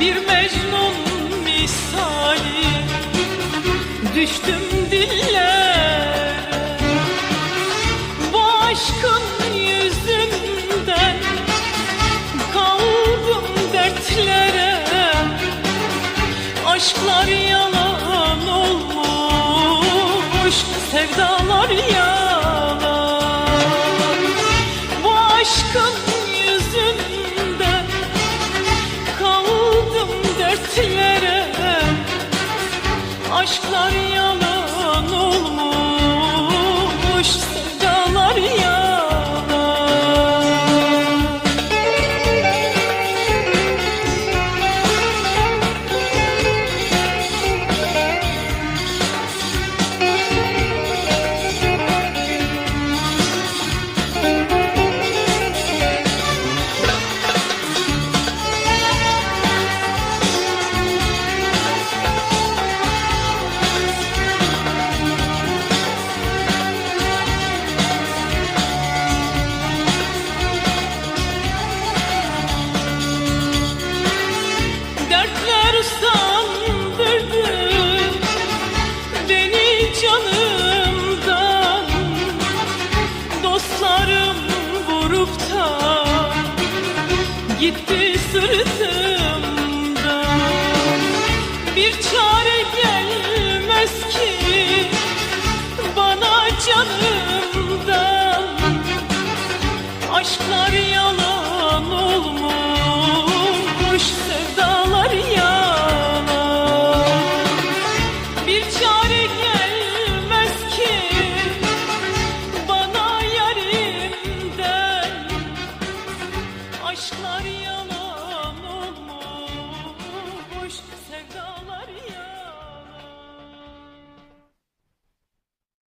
bir mecnun misali. Düştüm dillere bu aşkın yüzünden kaldım dertlere. Aşklar yalan olmuş sevdalar yalan Aşklar beni canımdan Dostlarım vurup da gitti sırtımdan. Bir çare gelmez ki bana canımdan. Aşklar yalan aşklar ya